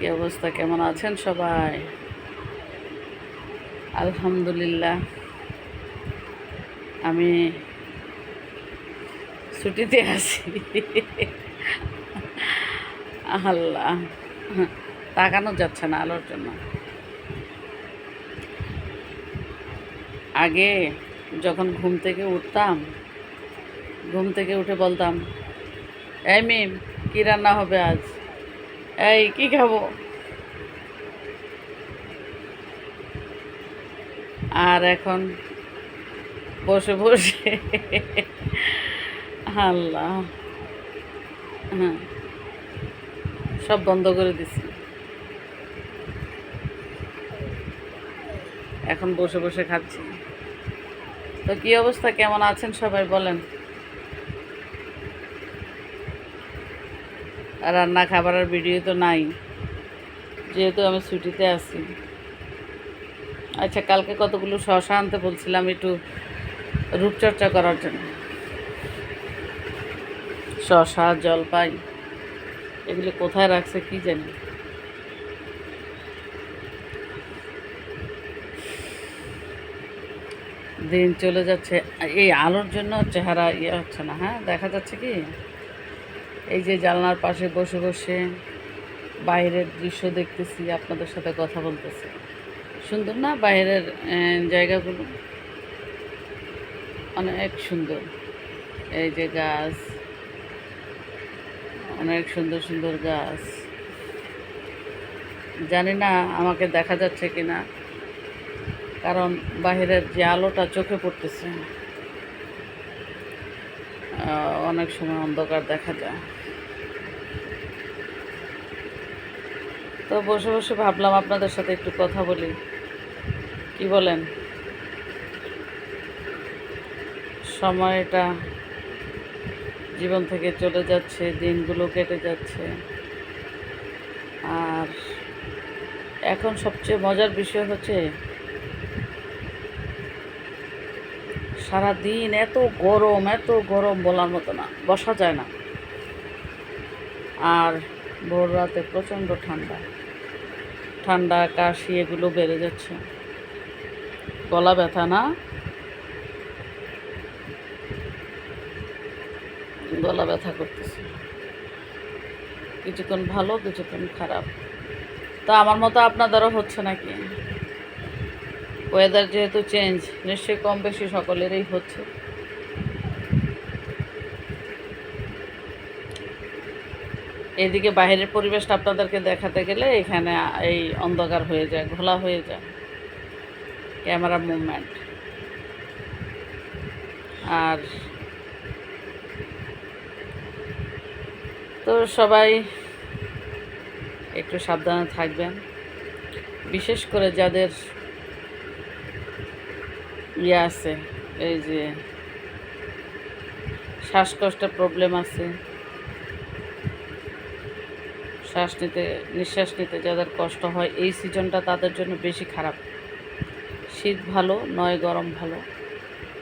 কি অবস্থা? কেমন আছেন সবাই? আলহামদুলিল্লাহ। আমি ছুটিতে আছি। আল্লাহ। তাকানো যাচ্ছে না আলোর জন্য। আগে যখন ঘুম থেকে উঠতাম, ঘুম থেকে উঠে বলতাম, এই মিম, কী রান্না হবে আজ? এই, কি খাব? আর এখন বসে বসে আল্লাহ। হ্যাঁ সব বন্ধ করে দিছি। এখন বসে বসে খাচ্ছি। তো কি অবস্থা? কেমন আছেন সবাই বলেন। রান্না খাবারের ভিডিও তো নাই, যেহেতু আমি ছুটিতে আছি। আচ্ছা কালকে কতগুলো শশা আনতে বলছিলাম একটু রূপচর্চা করার জন্য। শশা, জলপাই, এগুলো কোথায় রাখছে কি জানি। দিন চলে যাচ্ছে, এই আলোর জন্য চেহারা ইয়ে হচ্ছে না হ্যাঁ? দেখা যাচ্ছে কি? এই যে জানলার পাশে বসে বসে বাইরের দৃশ্য দেখতেছি, আপনাদের সাথে কথা বলতেছি। সুন্দর না বাইরের জায়গাগুলো? অনেক সুন্দর। এই যে গাছ, অনেক সুন্দর সুন্দর গাছ। জানি না আমাকে দেখা যাচ্ছে কি না কারণ বাইরের যে আলোটা চোখে পড়তেছে। অনেক সময় অন্ধকার দেখা যায়। তো বসে বসে ভাবলাম আপনাদের সাথে একটু কথা বলি। কি বলেন? সময়টা জীবন থেকে চলে যাচ্ছে, দিনগুলো কেটে যাচ্ছে। আর এখন সবচেয়ে মজার বিষয় হচ্ছে সারা দিন এত গরম এত গরম বলার মতো না, বসা যায় না। আর ভোর রাতে প্রচণ্ড ঠান্ডা। ঠান্ডা, কাশি, এগুলো বেড়ে যাচ্ছে। গলা ব্যথা না? গলা ব্যথা করতেছে। কিছুক্ষণ ভালো, কিছুক্ষণ খারাপ। তা আমার মতো আপনাদেরও হচ্ছে নাকি? ওয়েদার যেহেতু চেঞ্জ নিশ্চয়ই কম বেশি সকলেরই হচ্ছে। এদিকে বাইরের পরিবেশটা আপনাদেরকে দেখাতে গেলে এখানে এই অন্ধকার হয়ে যায়, ঘোলা হয়ে যায়। ক্যামেরা মুভমেন্ট আর তো সবাই একটু সাবধানে থাকবেন। বিশেষ করে যাদের ইয়ে আছে, এই যে শ্বাসকষ্টের প্রবলেম আছে। শ্বাস নিতে, নিঃশ্বাস নিতে যাদের কষ্ট হয়, এই সিজনটা তাদের জন্য বেশি খারাপ। শীত ভালো, নয় গরম ভালো,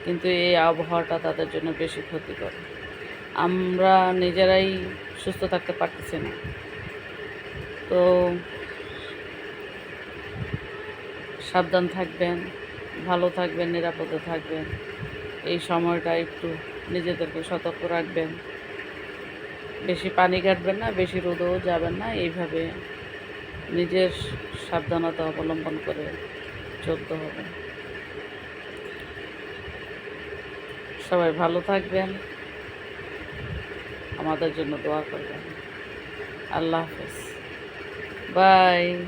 কিন্তু এই আবহাওয়াটা তাদের জন্য বেশি ক্ষতিকর। আমরা নিজেরাই সুস্থ থাকতে পারতেছি না। তো সাবধান থাকবেন। ভালো থাকবেন, নিরাপদে থাকবেন। এই সময়টা একটু নিজেদেরকে সতর্ক রাখবেন। বেশি পানি কাটবেন না, বেশি রোদেও যাবেন না। এইভাবে নিজের সাবধানতা অবলম্বন করে চলতে হবে। সবাই ভালো থাকবেন। আমাদের জন্য দোয়া করবেন। আল্লাহ হাফেজ। বাই।